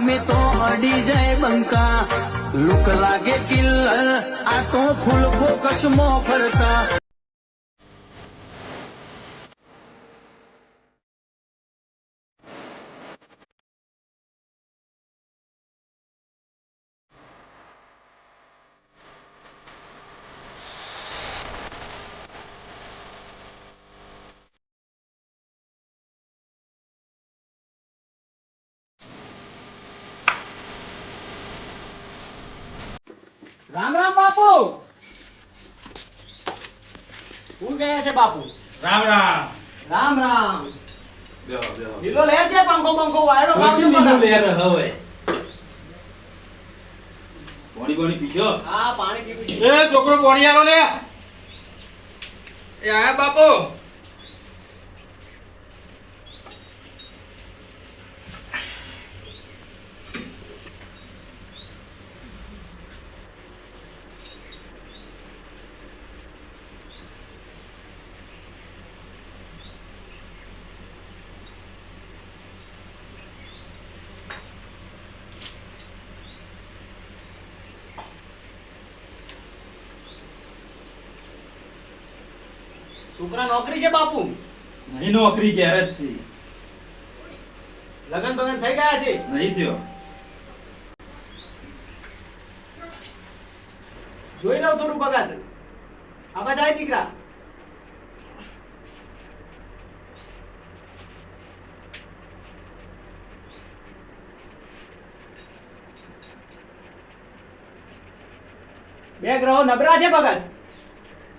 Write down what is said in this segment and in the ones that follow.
અમે તો અડી જાય બંકા. લુક લાગે કિલ્લર આ તો ફૂલ ફોકસ મો ફરતા. રામ રામ બાપુ. હું ગયા છે બાપુ. રામ રામ. રામ રામ. લીલો લહેર છે પંખો પંખો વાયડો પછી લીલો. લેર હવે. પાણી પાણી પીશો? હા પાણી પીવું છે એ છોકરો પાણી આલો લે. એ આયા બાપુ. છોકરા નોકરી છે બાપુ? નહીં નોકરી ક્યારે જ છે. લગન બગન થઈ ગયા છે? નહીં થયો. જોઈ લઉં થોડું ભગત આ બધા દીકરા બે ગ્રહો નબરા છે ભગત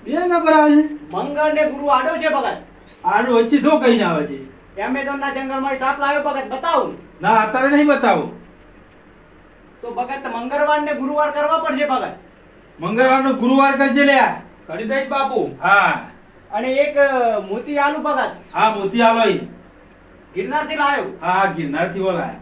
બે નબરા છે? મંગળ ને ગુરુ આડો છે ભગત. આડો ઓછી થો કઈ ના આવે છે. એમેઝોન ના જંગલમાં સાપ લાવ્યો ભગત બતાવું. ના અત્યારે નહીં બતાવો. તો ભગત મંગળવાર ને ગુરુવાર કરવા પડશે ભગત. મંગળવારનો ગુરુવાર કરજે લે કરી દઈશ બાપુ. હા. અને એક મોતી આલુ ભગત. હા મોતી આલો ગિરનારથી લાવ્યો. હા ગિરનારથી બોલાય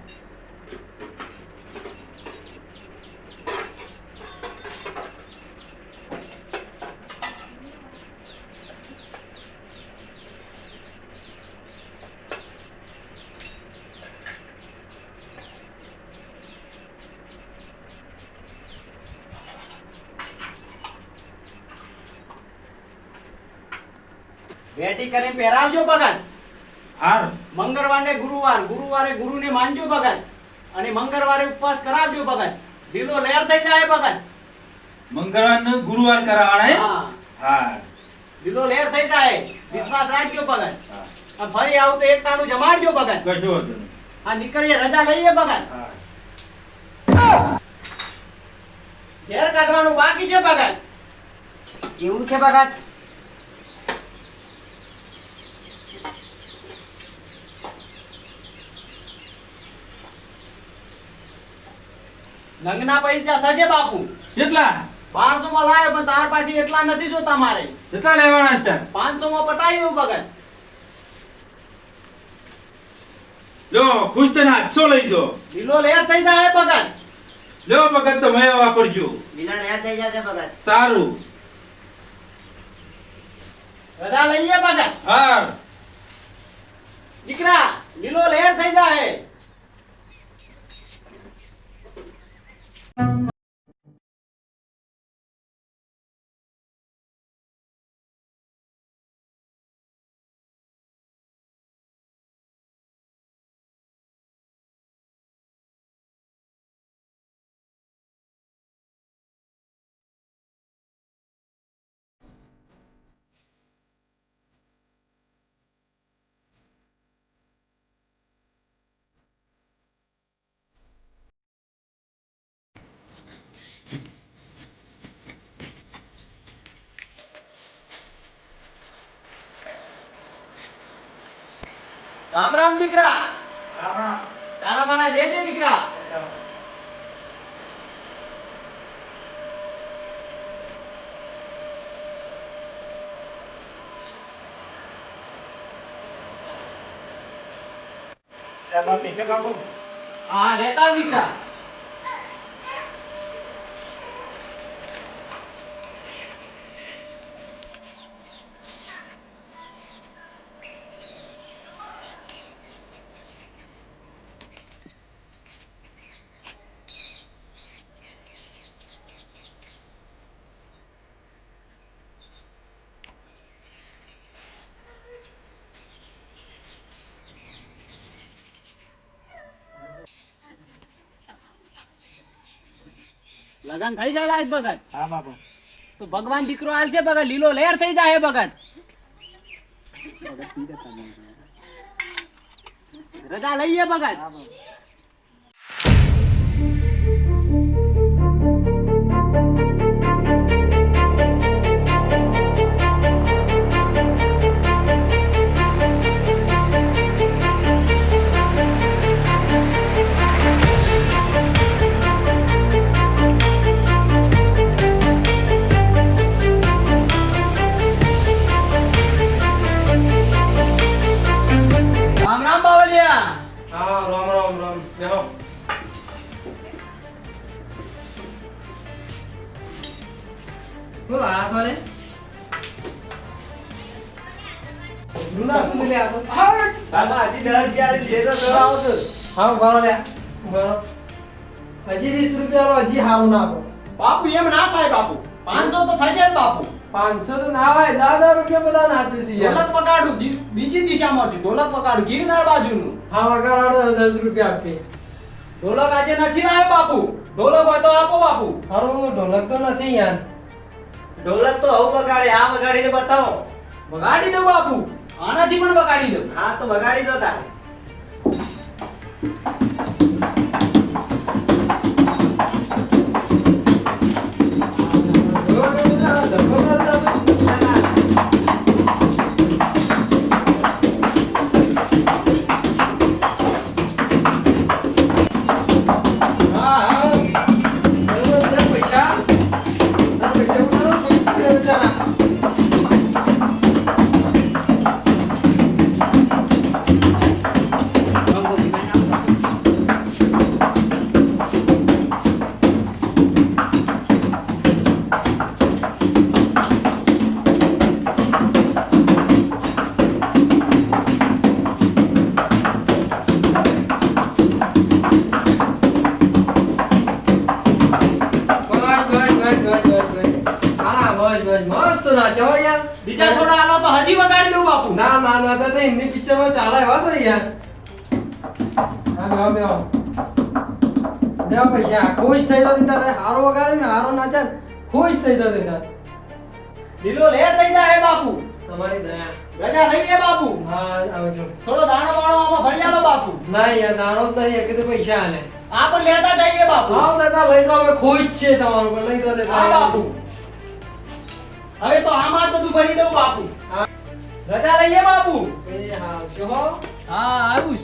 વેટી કરીને પહેરાવજો ભગત. હાર. મંગળવારે ગુરુવાર ગુરુવારે ગુરુને માનજો ભગત. અને મંગળવારે ઉપવાસ કરાવજો ભગત. ઢીલો લહેર થઈ જાય ભગત. મંગળવાર ગુરુવાર કરાવવાના હા. હા ઢીલો લહેર થઈ જાય. વિશ્વાસ રાખજો ભગત. હા. ફરી આવું તો એક ટાણું જમાડજો ભગત. કશો વાંધો નહીં. આ નીકળીએ રજા લઈએ ભગત. હા. ઝેર કાઢવાનું બાકી છે ભગત. એવું છે ભગત? લગ્નના પૈસા થશે બાપુ. કેટલા? બારસો માં લાવે પણ તાર પાછી એટલા નથી જોતા મારે કેટલા લેવાના છે પાંચસો માં પટાઈ દઉં ભગત. લો ખુશ થઈને આઠસો લઈ જો. લીલો લહેર થઈ જાય ભગત. લ્યો ભગત તમે વાપરજો લીલા લેર થઈ જશે ભગત. સારું. બધા લઈએ ભગત. હાર. દીકરા લીલો લહેર થઈ જાય રામ રામ દીકરા. તારા મને જે જે દીકરા. હા લેતા દીકરા. લગન થઈ જાય આજ ભગત. હા બાપા. તો ભગવાન દીકરો હાલ છે ભગત લીલો લહેર થઈ જાય ભગત. રજા લઈએ ભગત. બોલ આ તું લે બાબા હજી દસ રૂપિયા લીધે તો દવા આવતો હા ઉભારો લે. ઉભારો હજી વીસ રૂપિયા લો હજી હાવ નાખો બાપુ એમ ના થાય બાપુ. પાંચસો તો થશે જ બાપુ. પાંચસો તો ના હોય દસ હજાર રૂપિયા બધા નાચે છે ઢોલક પકાડું બીજી દિશામાંથી ઢોલક પકાડું ગિરનાર બાજુનું. હા વગાડો દસ રૂપિયા આપે. ઢોલક આજે નથી લાવ્યો બાપુ. ઢોલક હોય તો આપો બાપુ. હારું ઢોલક તો નથી યાર. ઢોલક તો હવે વગાડે, આ વગાડીને બતાવો. વગાડી દઉં બાપુ. આનાથી પણ વગાડી દઉં. હા, તો વગાડી દો તાર. બીજા થોડા આલો તો હજી વગાડી દઉં બાપુ. ના ના ના દાદા હિન્દી પિક્ચરમાં ચાલે એવા છે યાર. હા બેહો બેહો. બેહો પૈસા ખુશ થઈ જતી તારે. હારો વગાડે ને હારો નાચે ખુશ થઈ જતી તારે. લીલો લહેર થઈ જાય બાપુ. તમારી દયા. રજા લઈએ બાપુ. હા આવે છો. થોડો દાણો બાણો આમાં ભરી આલો બાપુ. ના યાર દાણો તો નહીં કીધું પૈસા આલે. આ પણ લેતા જઈએ બાપુ. હા દાદા લઈ જાઓ અમે ખુશ છે તમારું પર લઈ જાઓ હા બાપુ. હવે તો આમાં બધું ભરી દઉં બાપુ. રજા લઈએ બાપુ? હા આવું